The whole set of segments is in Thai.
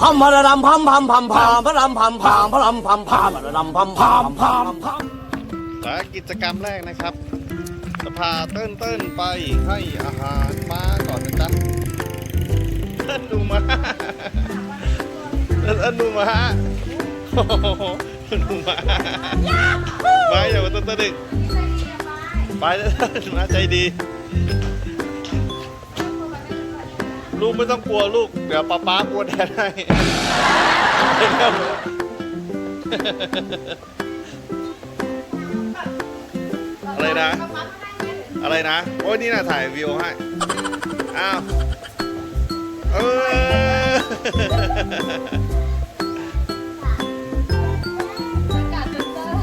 พัมพะระดำพัมพัมพัมพามพะรำพัมพามพะรำพัมพามพะระดำพัมพามพามพามและกิจกรรมแรกนะครับจะพาเติ้นเติ้นไปให้อาหารม้าก่อนนะจ๊ะเติ้นดูมาเติ้นดูมาโอ้โหดูมาม้าอย่ามาเติ้นเติ้นดิไปเติ้นมาใจดี ลูกไม่ต้องกลัวลูก เดี๋ยวป๊าป๊ากลัวแทนให้อะไรนะ อะไรนะ โอ้ยนี่นะถ่ายวิวให้ อ้าว เออ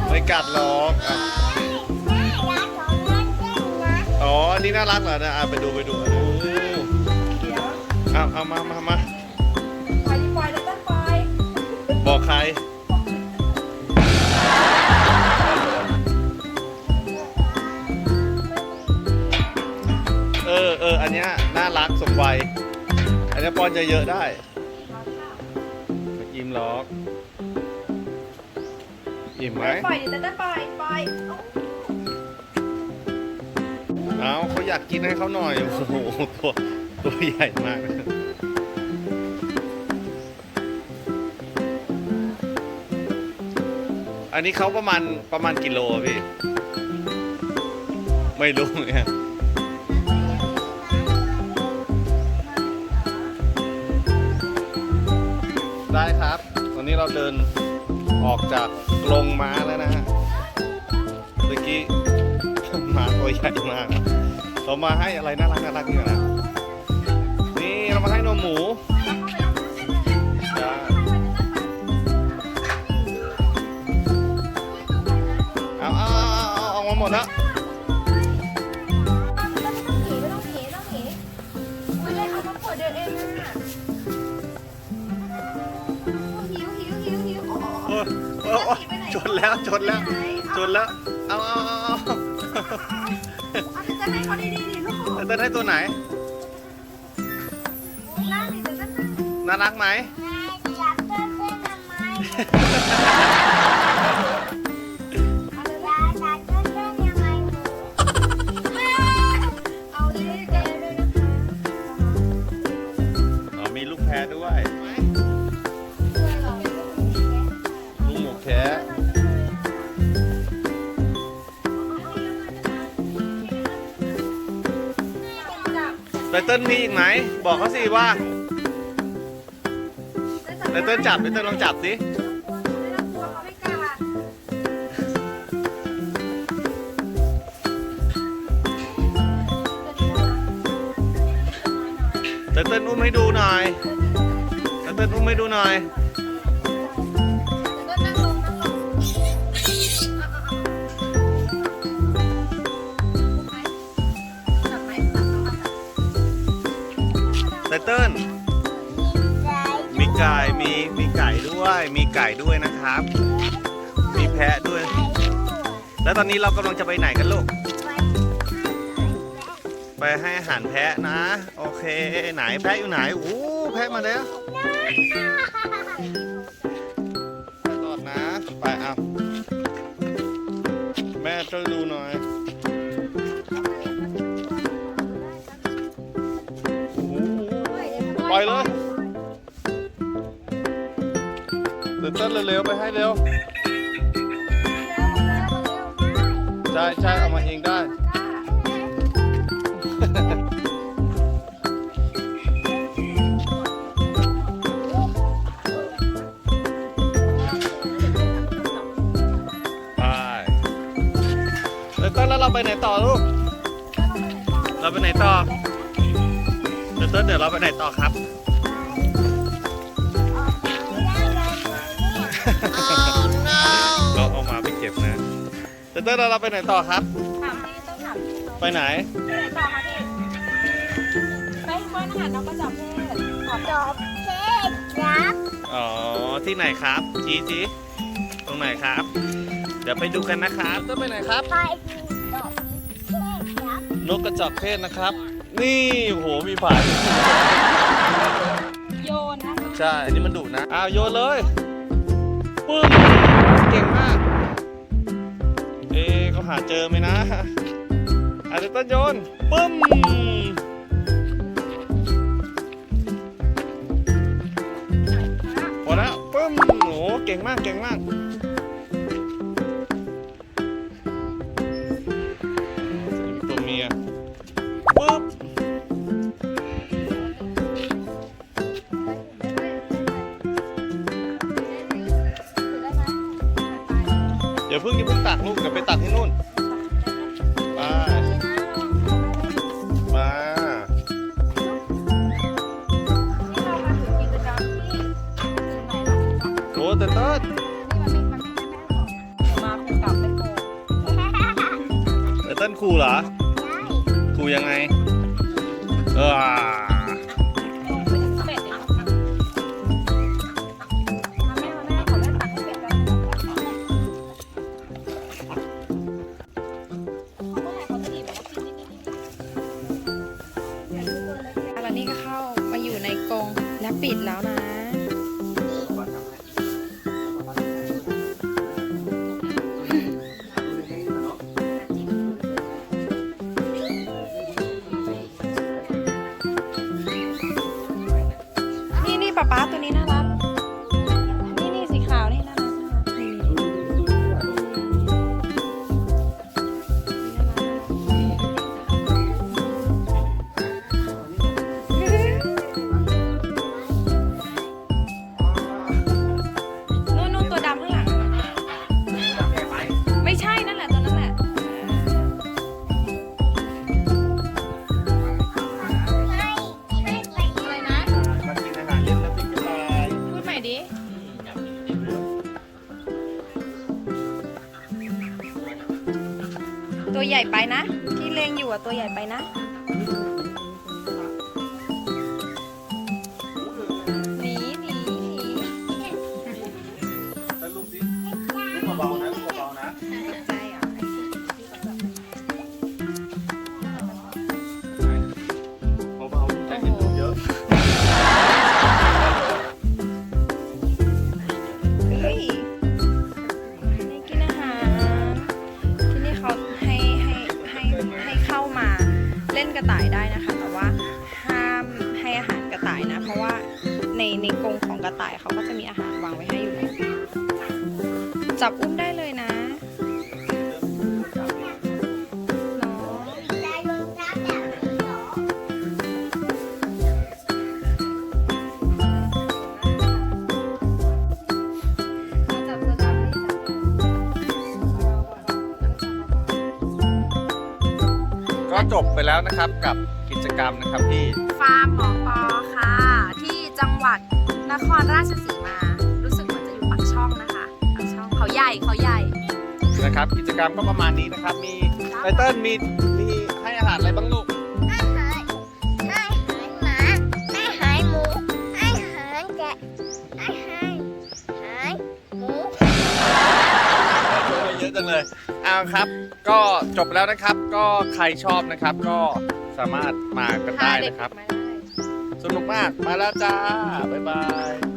ไม่กัดหรอกอะอ๋อ อันนี้น่ารักเหรอนะอะไปดูไปดู เอาเอามามามาบอกใคร เออเอออันเนี้ยน่ารักสมวัย อันเนี้ยป้อนเยอะๆได้อิ่มหรอกอิ่มไหมปล่อยดิแต่ปล่อยปล่อยเอาเขาอยากกินให้เขาหน่อย โอ้โหตัว ตัวใหญ่มากอันนี้เขาประมาณประมาณกิโลพี่ ไม่รู้เนกันได้ครับ ตอนนี้เราเดินออกจากกรงม้าแล้วนะฮะเมื่อกี้ม้าตัวใหญ่มากเรามาให้อะไรน่ารักน่ารักเนี่ก่อนะ มาให้นมหมูจ้าเอาเอาเอาเอาเอาออกมาหมดแล้วไม่ต้องหนีไม่ต้องหนีไม่ได้เอามาปวดเดินเองนะหิวหิวหิวหิวโอ้โอ้โอ้โอ้ชนแล้วชนแล้ว ชนแล้ว เอาเอาเอาเอาเอาจะให้เขาดีดีดิลูกเอาเต้นให้ตัวไหน น่ารักไหมเอาดิเดินเลยนะคะอ๋อมีลูกแพรด้วยลูกหมูแคะไตเติ้ลมีอีกไหม บอกเขาสิว่า ไตเติ้ลจับไตเติ้ลลองจับสิไตเติ้ลอุ้มให้ดูหน่อยไตเติ้ลอุ้มให้ดูหน่อย ไก่ด้วยนะครับ มีแพะด้วย แล้วตอนนี้เรากำลังจะไปไหนกันลูก ไปให้อาหารแพะนะ โอเค ไหนแพะอยู่ไหน โอ้แพะมาแล้ว เดินเต้นเร็วๆไปให้เร็ว ใช่ใช่เอามาเองได้ ไปแล้วต้นแล้วเราไปไหนต่อลูก เราไปไหนต่อเดี๋ยวต้นเดี๋ยวเราไปไหนต่อครับ เดี๋ยวต้นแล้วเราไปไหนต่อครับ ถามให้ต้องถามพี่เขาไปไหนไปไหนต่อคะพี่ไปป้อนอาหารน้องกระจอกเทศขอบจอบเทศครับอ๋อ ที่ไหนครับชี้ชี้ตรงไหนครับ เดี๋ยวไปดูกันนะครับต้นไปไหนครับ ไปจอบเทศครับนกกระจอกเทศนะครับ นี่โอ้โหมีผายโยนนะคะใใช่ อันนี้มันดุนะ อ้าวโยนเลย ปึ้มเก่งมากเอ๊ะเขา หาเจอไหมนะอาจจะต้นโยนปึ้มพอแล้วปึ้มโหเก่งมากเก่งมาก เดี๋ยวเพิ่งอย่าเพิ่งตักลูกเดี๋ยวไปตักที่นู่น มา มา โอ้เต้นเต้นมาคู่กับไม่โกงเต้นเต้นครูเหรอครูยังไง เออ ตัวตัวใหญ่ไปนะ ในในกรงของกระต่ายเขาก็จะมีอาหารวางไว้ให้อยู่แล้วจับอุ้มได้เลยนะเนาะจับตัวจับนี่จับก็จบไปแล้วนะครับกับกิจกรรมนะครับที่ ฟาร์มหมอปอค่ะที่ จังหวัดนครราชสีมา รู้สึกเหมือนจะอยู่ปากช่องนะคะปากช่องเขาใหญ่เขาใหญ่ นะครับ กิจกรรมก็ประมาณนี้นะครับ มีไตเติ้ลมีมีให้อาหารอะไรบ้างลูก อาหารอาหารหมาอาหารหมูอาหารแกะอาหารอาหารหมูเยอะจังเลยเอาครับ ก็จบแล้วนะครับ ก็ใครชอบนะครับ ก็สามารถมากันได้นะครับ สนุกมาก มาแล้วจ้า บ๊ายบาย